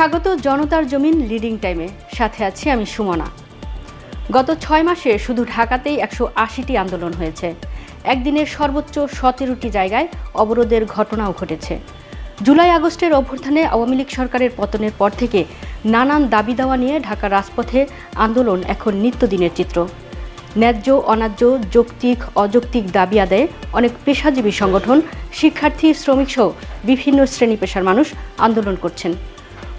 স্বাগত জনতার জমিন লিডিং টাইমে। সাথে আছি আমি সুমনা। গত ছয় মাসে শুধু ঢাকাতেই একশো আশিটি আন্দোলন হয়েছে। একদিনের সর্বোচ্চ সতেরোটি জায়গায় অবরোধের ঘটনাও ঘটেছে। জুলাই আগস্টের অভ্যুত্থানে আওয়ামী লীগ সরকারের পতনের পর থেকে নানান দাবি দাওয়া নিয়ে ঢাকার রাজপথে আন্দোলন এখন নিত্যদিনের চিত্র। ন্যায্য, অন্যায্য, যৌক্তিক, অযৌক্তিক দাবি আদায়ে অনেক পেশাজীবী সংগঠন, শিক্ষার্থী, শ্রমিকসহ বিভিন্ন শ্রেণি পেশার মানুষ আন্দোলন করছেন।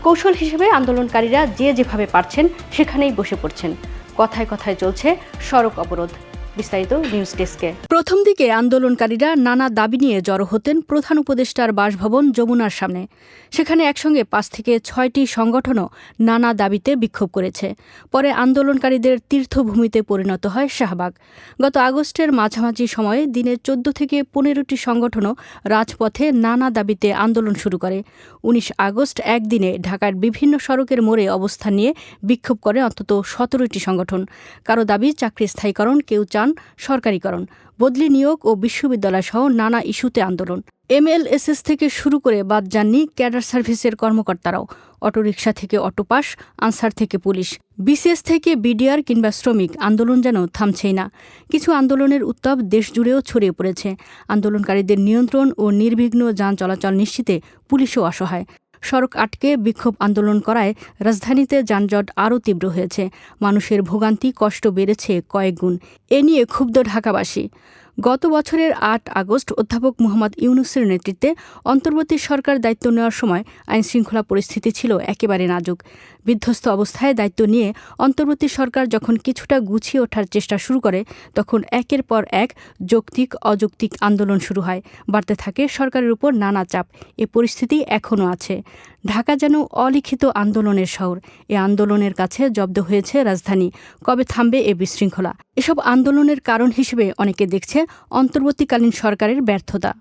কৌশল হিসেবে আন্দোলনকারীরা যে যেভাবে পারছেন সেখানেই বসে পড়ছেন। কথায় কথায় চলছে সড়ক অবরোধ। বিস্তারিত নিউজ ডেস্কে। প্রথম দিকে আন্দোলনকারীরা নানা দাবি নিয়ে জড়ো হতেন প্রধান উপদেষ্টার বাসভবন যমুনার সামনে। সেখানে একসঙ্গে পাঁচ থেকে ছয়টি সংগঠনও নানা দাবিতে বিক্ষোভ করেছে। পরে আন্দোলনকারীদের তীর্থভূমিতে পরিণত হয় শাহবাগ। গত আগস্টের মাঝামাঝি সময়ে দিনে চোদ্দ থেকে পনেরোটি সংগঠনও রাজপথে নানা দাবিতে আন্দোলন শুরু করে। উনিশ আগস্ট একদিনে ঢাকার বিভিন্ন সড়কের মোড়ে অবস্থান নিয়ে বিক্ষোভ করে অন্তত সতেরোটি সংগঠন। কারও দাবি চাকরি স্থায়ীকরণ কেউ চান সরকারিকরণ, বদলি নিয়োগ ও বিশ্ববিদ্যালয় সহ নানা ইস্যুতে আন্দোলন। এমএলএসএস থেকে শুরু করে বাদ যাননি ক্যাডার সার্ভিসের কর্মকর্তারাও, অটোরিকশা থেকে অটোপাস, আনসার থেকে পুলিশ। বিসিএস থেকে বিডিআর কিংবা শ্রমিক, আন্দোলন যেন থামছেই না। কিছু আন্দোলনের উত্তাপ দেশজুড়েও ছড়িয়ে পড়েছে। আন্দোলনকারীদের নিয়ন্ত্রণ ও নির্বিঘ্ন যান চলাচল নিশ্চিতে পুলিশও অসহায়। সড়ক আটকে বিক্ষোভ আন্দোলন করায় রাজধানীতে যানজট আরও তীব্র হয়েছে। মানুষের ভোগান্তি কষ্ট বেড়েছে কয়েক গুণ। এ নিয়ে ক্ষুব্ধ ঢাকাবাসী। গত বছরের আট আগস্ট অধ্যাপক মোহাম্মদ ইউনুসের নেতৃত্বে অন্তর্বর্তী সরকার দায়িত্ব নেওয়ার সময় আইনশৃঙ্খলা পরিস্থিতি ছিল একেবারে নাজুক। বিধ্বস্ত অবস্থায় দায়িত্ব নিয়ে অন্তর্বর্তী সরকার যখন কিছুটা গুছিয়ে ওঠার চেষ্টা শুরু করে, তখন একের পর এক যৌক্তিক, অযৌক্তিক আন্দোলন শুরু হয়। বাড়তে থাকে সরকারের উপর নানা চাপ। এ পরিস্থিতি এখনও আছে। ঢাকা যেন অলিখিত আন্দোলনের শহর। এ আন্দোলনের কাছে জব্দ হয়েছে রাজধানী। কবে থামবে এ বিশৃঙ্খলা? এসব আন্দোলনের কারণ হিসেবে অনেকে দেখছে অন্তর্বর্তীকালীন সরকারের ব্যর্থতা।